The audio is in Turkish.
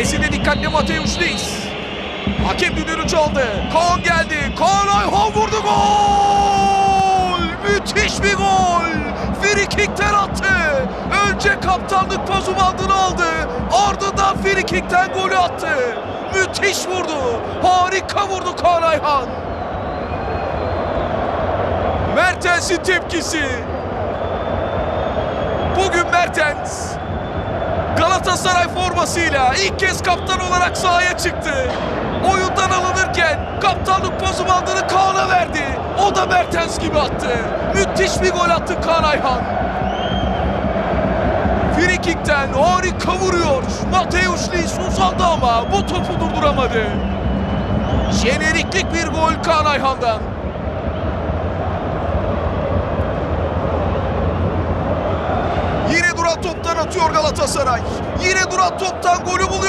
Kalesinde dikkatli Mateusz Lis. Hakem düdüğünü çaldı. Kaan geldi. Kaan Ayhan vurdu gol! Müthiş bir gol! Frikikten attı. Önce kaptanlık pozu bandını aldı. Ardından frikikten golü attı. Müthiş vurdu. Harika vurdu Kaan Ayhan. Mertens'in tepkisi. Bugün Mertens Galatasaray formasıyla ilk kez kaptan olarak sahaya çıktı. Oyundan alınırken kaptanlık pozu bandını Kaan'a verdi. O da Mertens gibi attı. Müthiş bir gol attı Kaan Ayhan. Frikikten harika vuruyor. Mateusz Lis uzandı ama bu topu durduramadı. Jeneriklik bir gol Kaan Ayhan'dan. Toptan atıyor Galatasaray. Yine duran toptan golü Galatasaray.